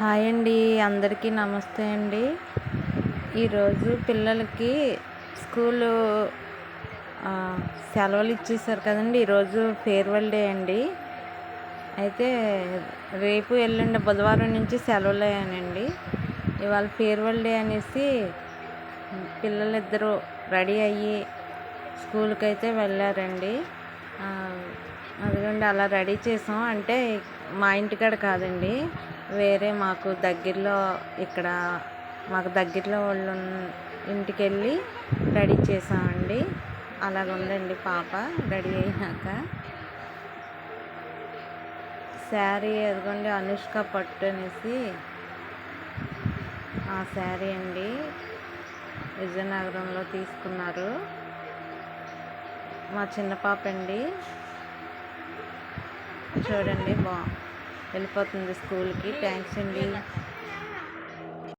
Hi అండి అందరికీ నమస్తే అండి. ఈరోజు పిల్లలకి స్కూలు సెలవులు ఇచ్చేసారు కదండి. ఈరోజు ఫేర్వెల్ డే అండి. అయితే రేపు ఎల్లుండి బుధవారం నుంచి సెలవులు అయ్యానండి. ఇవాళ ఫేర్వెల్ డే అనేసి పిల్లలిద్దరూ రెడీ అయ్యి స్కూల్కి అయితే వెళ్ళారండి అదిగండి అలా రెడీ చేసాం. అంటే మా ఇంటికాడ కాదండి. వేరే మాకు దగ్గరలో ఇక్కడ మాకు దగ్గరలో వాళ్ళు ఇంటికి వెళ్ళి రెడీ చేసామండి అలాగ ఉందండి పాప రెడీ అయినాక. శారీ అదిగోండి అనుష్క పట్టు అనేసి ఆ శారీ అండి. విజయనగరంలో తీసుకున్నారు. మా చిన్న పాప అండి. చూడండి బా వెళ్ళిపోతుంది స్కూల్కి. థ్యాంక్స్ అండి.